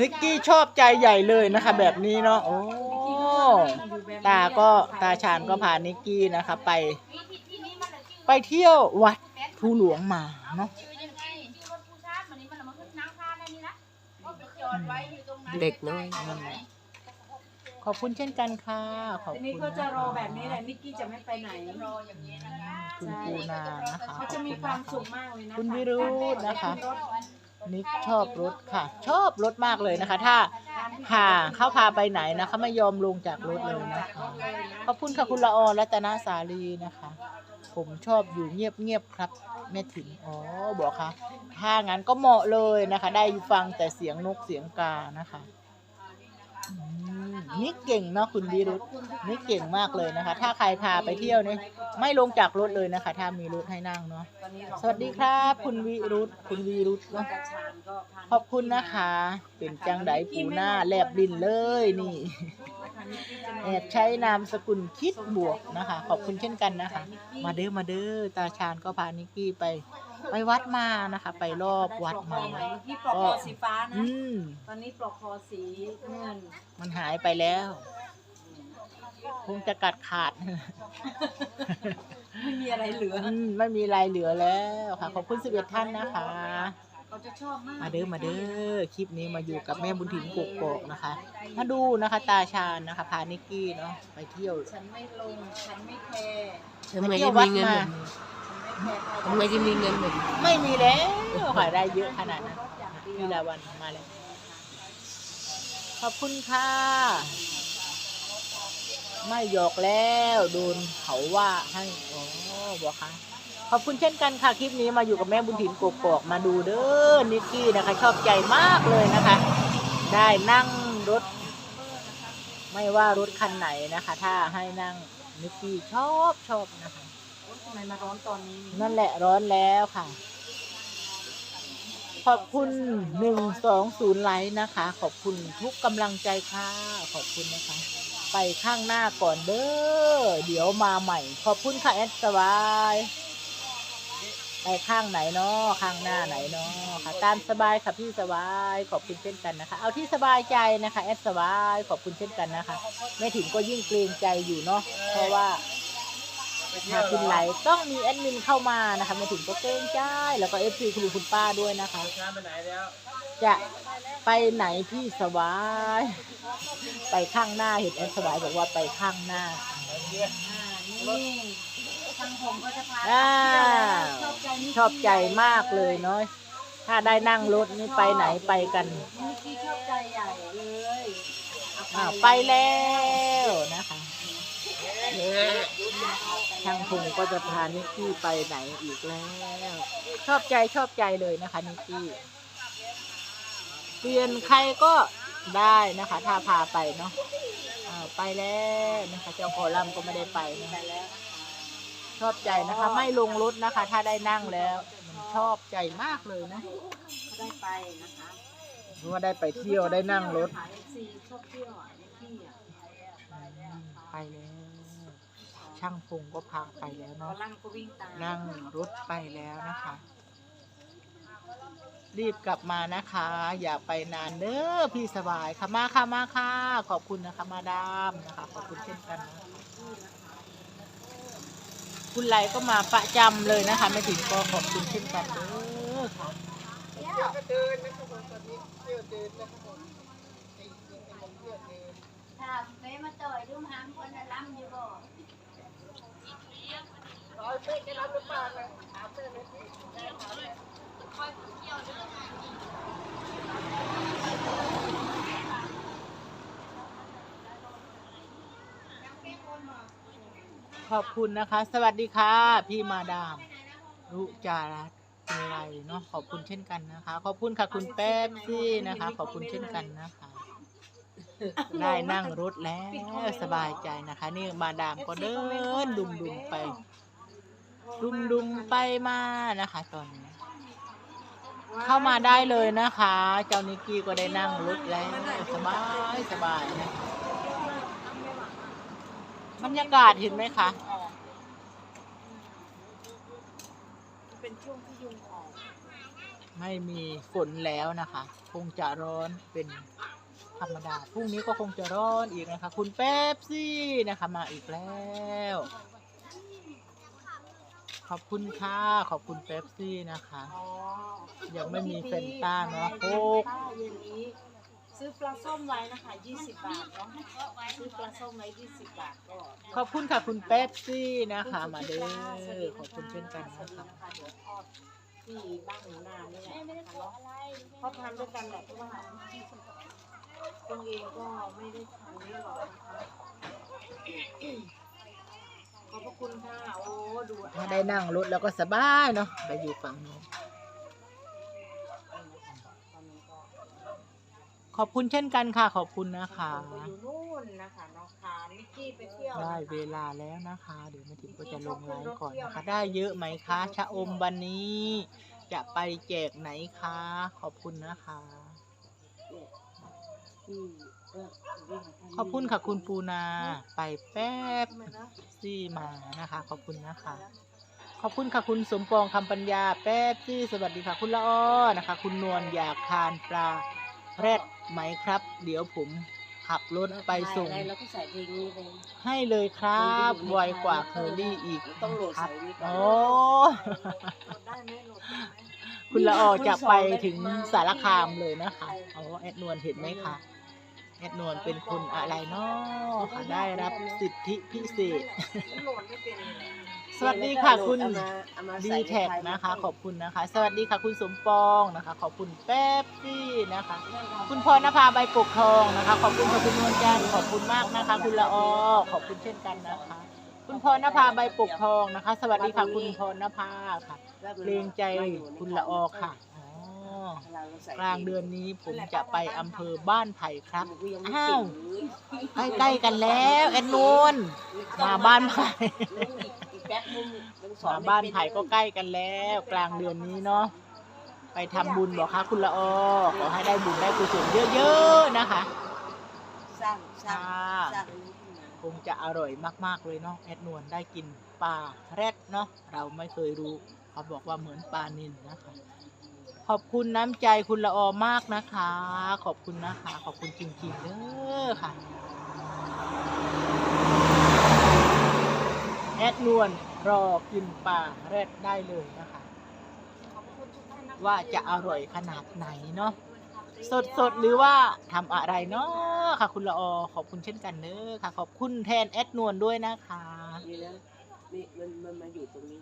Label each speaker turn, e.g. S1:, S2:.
S1: นิกกี้ชอบใจใหญ่เลยนะคะ แบบนี้เนาะโอ้ตาก็ตาชาญก็พานิกกี้นะคะไป ไปเที่ยววัดภูหลวงมาเนาะ
S2: เด็กน้อย
S1: นั่นแหละขอบคุณเช่นกันค่ะ ขอบ
S3: ที
S1: คุณ
S3: นี้ก็จะรอแบบนี้แหละ
S1: ค
S3: นิกกี้จะไม่ไปไหน
S1: คุณปูนานะคะ
S3: เขา
S1: ขอบ
S3: จะมี
S1: คุณ
S3: ความ
S1: นะ
S3: สุ
S1: คะ
S3: ขมากเลยนะะ
S1: คุณวิรุธนะคะ นิกชอบรถค่ะ ชอบรถมากเลยนะคะ ถ้าพาเขาพาไปไหนนะคะไม่ยอมลงจากรถเลยนะคะขอบคุณค่ะคุณละออรัตนาสาลีนะคะ ผมชอบอยู่เงียบๆครับ แม่ถิ่นอ๋อบอกค่ะ ถ้างั้นก็เหมาะเลยนะคะ ได้ฟังแต่เสียงนกเสียงกานะคะอืม นี่เก่งเนาะคุณวิรุธนี่เก่งมากเลยนะคะ ถ้าใครพาไปเที่ยวนี่ไม่ลงจากรถเลยนะคะ ถ้ามีรถให้นั่งเนาะ
S3: ตอนนี้เรา
S1: สวัสดีครับ คุณวิรุธคุณวีรุธเนาะ
S3: ตาชาญก็พา
S1: ขอบคุณนะคะ เป็นจังไดปูหน้าแลบลินเลยนี่แอบใช้นามสกุลคิดบวกนะคะ ขอบคุณเช่นกันนะคะ มาเด้อมาเด้อตาชาญก็พานิกกี้ไป ไปวัดมานะคะ ไปรอบวัดมา
S3: เมื่อกี้ปลอกคอสีฟ้านะ
S1: อืม
S3: ตอนนี้ปลอกคอสีเงิน
S1: มันหายไปแล้ว คงจะกัดขาด
S3: ไม่มีอะไรเหลือ
S1: อืมไม่มีลายเหลือแล้วค่ะ ขอบคุณสิบเอ็ดท่านนะคะ
S3: เขาจะชอบมาก
S1: มาเด้อมาเด้อคลิปนี้มาอยู่กับแม่บุญถิ่นกกอกนะคะ มาดูนะคะ ตาชาญนะคะ พานิกกี้เนาะไปเที่ยว
S3: ฉันไม่ลง ฉันไม่แคร์
S2: ทำไม
S1: ไปเที่ย
S2: จะ
S1: ววั
S2: มี
S1: ด
S2: เงิน
S1: มา
S2: แบบนี้ ทำไมจะมีเงินแบบนี้
S1: ไม่มีแล้วขายได้เยอะขนาดนั้นพี่ลาวันมาแล้วขอบคุณค่ะ ไม่หยอกแล้วโดนเขาว่าให้อ๋อบอกค่ะขอบคุณเช่นกันค่ะคลิปนี้มาอยู่กับแม่บุญถิ่นกกอกมาดูเด้อนิกกี้นะคะ ชอบใจมากเลยนะคะ ได้นั่งรถ ไม่ว่ารถคันไหนนะคะ ถ้าให้นั่งนิกกี้ชอบชอบนะคะ
S3: ทำไมมาร้อนตอนนี้
S1: นั่นแหละร้อนแล้วค่ะ ขอบคุณหนึ่งสองศูนย์ไลค์นะคะ ขอบคุณทุกกำลังใจค่ะ ขอบคุณนะคะ ไปข้างหน้าก่อนเด้อเดี๋ยวมาใหม่ ขอบคุณค่ะแอดสวายไปข้างไหนเนาะข้างหน้าไหนเนาะค่ะ ตามสบายค่ะพี่สบาย ขอบคุณเช่นกันนะคะ เอาที่สบายใจนะคะแอดสบาย ขอบคุณเช่นกันนะคะแม่ถิ่นก็ยิ่งเกรงใจอยู่เนาะเพราะว่า หากคุณไหลต้องมีแอดมินเข้ามานะคะมาถึงก็เกรงใจแล้วก็เอฟซีคุณลุงคุณป้าด้วยนะคะจะไปไหนพี่สบาย ไปข้างหน้าเห็นแอดสบายบอกว่าไปข้างหน้า
S3: อ่านี่ทางผมก็จะพา
S1: อ่า
S3: ชอบใจนิกกี้
S1: ชอบใจมากเลยเนาะถ้าได้นั่งรถนี่ไปไหนไปกัน
S3: นิกกี้ชอบใจใหญ่เลยเอ่า
S1: ไปแล้ว ช่างพงก็จะพานิกกี้ไปไหนอีกแล้ว ชอบใจชอบใจเลยนะคะนิกกี้เปลี่ยนใครก็ได้นะคะ ถ้าพาไปเนาะอ่าไปแล้วนะคะ เจ้าคอลัมน์ก็ไม่ได้ไปนะ
S3: ไปแล้ว
S1: ชอบใจนะคะ ไม่ลงรถนะคะ ถ้าได้นั่งแล้วมันชอบใจมากเลยนะ
S3: ก็ได้ไปนะคะ
S1: เพราะว่าได้ไปเที่ยวได้นั่งรถ
S3: ขายเอฟซีชอบเที่ยวอะนิกกี้อะ
S1: อืมไปแล้ว ช่างพงก็พาไปแล้ว
S3: พอ
S1: เนาะ
S3: ลั่งก็วิ่งตาม
S1: นั่งรถไปแล้วนะคะ รีบกลับมานะคะ อย่าไปนานเด้อพี่สบายค่ะมาค่ะมาค่ะ ขอบคุณนะคะมาดามนะคะ ขอบคุณเช่นกันนะคะคุณไลก็มาประจำเลยนะคะไม่ถึงก็ขอบคุณเช่นกันเด้อค่ะ
S4: ถ้าไปมาต่อยดูหามคนละล้ำอยู่บ่
S1: ขอบคุณนะคะ สวัสดีค่ะ พี่มาดาม รุจารัตน์เนไรเนาะขอบคุณเช่นกันนะคะ ขอบคุณค่ะคุณแป๊บซี่นะคะ ขอบคุณเช่นกันนะคะ ได้นั่งรถแล้วสบายใจนะคะ นี่มาดามก็เดินดุมดุมไป ดุมดุมไปมานะคะ ตอนนี้ เข้ามาได้เลยนะคะ เจ้านิกกี้ก็ได้นั่งรถแล้วสบายสบายนะ บรรยากาศเห็นไหมคะ
S3: เป็นช่วงที่ยุงออก
S1: ไม่มีฝนแล้วนะคะ คงจะร้อนเป็นธรรมดา พรุ่งนี้ก็คงจะร้อนอีกนะคะ คุณแป๊บซี่นะคะมาอีกแล้ว ขอบคุณค่ะ ขอบคุณแป๊บซี่นะคะ ยังไม่มีเฟนต้าเนาะโคก
S3: เย็นนี้ ซื้อปลาส้มไว้นะคะ20 บาทเนาะซื้อปลาส้มไว้20 บาทก็
S1: ขอบคุณค่ะคุณแป๊บซี่นะคะ มาเด้อขอบคุณเช่นกัน
S3: สวั
S1: นะ
S3: สดี
S1: คะ
S3: นะคะเดี๋ยวทอดที่บ้านหนูนานี่แหละ
S4: ไม่ได้
S3: นะคะ
S4: ขอ
S3: เนาะ
S4: อะไร
S3: เขาทานด้วยกันแหละเพราะว่าตัวเองก็ไม่ได้ทานนี่หรอกนะคะขอบพระคุณค่ะโอ้ดู
S1: ถ้าได้นั่งรถแล้วก็สบายเนาะไปอยู่ฝั่งโน้น
S3: ตอนนี้ก็
S1: ขอบคุณเช่นกันค่ะ ขอบคุณนะคะ
S3: ไปอยู่นู่นนะคะน้องคานิกกี้ไปเที่ยว
S1: ได้
S3: นะคะ
S1: เวลาแล้วนะคะ เดี๋ยวมาถึงก็จะลงไลน์ก่อนนะคะ ได้เยอะไหมคะชะอมวันนี้ จะไปแจกไหนคะ ขอบคุณนะคะ ขอบคุณค่ะคุณปูนา ไปแป๊บ
S3: ทำไมนะ
S1: ซี่มานะคะ ขอบคุณนะคะ ขอบคุณค่ะคุณสมปองคำปัญญา แป๊บซี่สวัสดีค่ะ คุณละอ้อนะคะ คุณนวลอยากทานปลาแรดไหมครับ เดี๋ยวผมขับรถไปส่ง
S2: อะไรเราก็ใส่เพลงนี้เลย
S1: ให้เลยครับไวกว่าเคอรี่อีก
S2: ต้องโหลด
S1: ครับ
S2: ใส่นี่ก่อน
S1: โอ้
S3: โหลดได้ไหมโหลดได้ไหม
S1: คุณละออจะไปถึงสารคามเลยนะคะอ๋อแอดนวลเห็นไหมคะแอดนวลเป็นคนอะไรเนาะค่ะได้รับสิทธิพิเศษ
S3: โหลดไม่เป็นเลย
S1: ส วัสดีค่ะคุณ
S2: เอามาเอามา
S1: ดี
S2: ใส่
S1: แท็ก
S2: ในไทย
S1: นะคะ ขอบคุณนะคะ สวัสดีค่ะคุณสมปองนะคะ ขอบคุณแป๊บซี่นะคะ คุณพรณภาใบปกทองนะคะ ขอบคุณค่ะคุณนวลจันทร์ขอบคุณมากนะคะ คุณละออขอบคุณเช่นกันนะคะ คุณพรณภาใบปกทองนะคะ สวัสดีค่ะคุณพรณภาค่ะเกรงใจคุณละออค่ะอ๋อกลางเดือนนี้ผมจะไปอำเภอบ้านไผ่ครับ อ้าว ใกล้ๆกันแล้วแอนนวลมาบ้านไผ่
S2: อีก แป๊บนึงมันสอ
S1: มานบ้านไผ่ก็ใกล้กันแล้ว กลางเดือนนี้เนาะไปทำบุญบอกค่ะคุณละออขอให้ได้บุญได้กุศลเยอะๆนะคะ
S2: สร้างสร้าง
S1: ค่ะ
S2: สร้างอันนี้ขึ้นมา
S1: คงจะอร่อยมากๆเลยเนาะแอดนวลได้กินปลาแรดเนาะเราไม่เคยรู้เขาบอกว่าเหมือนปลานิลนะคะ ขอบคุณน้ำใจคุณละออมากนะคะ ขอบคุณนะคะ ขอบคุณจริงๆเด้อค่ะ แอดนวลรอกินปลาแรดได้เลยนะคะ ว่าจะอร่อยขนาดไหนเนาะสดสดหรือว่าทำอะไรเนาะค่ะ คุณละอขอบคุณเช่นกันเนอะค่ะ ขอบคุณแทนแอดนวลด้วยนะคะ
S2: นี่นะนี่มันมันมาอยู่ตรงนี้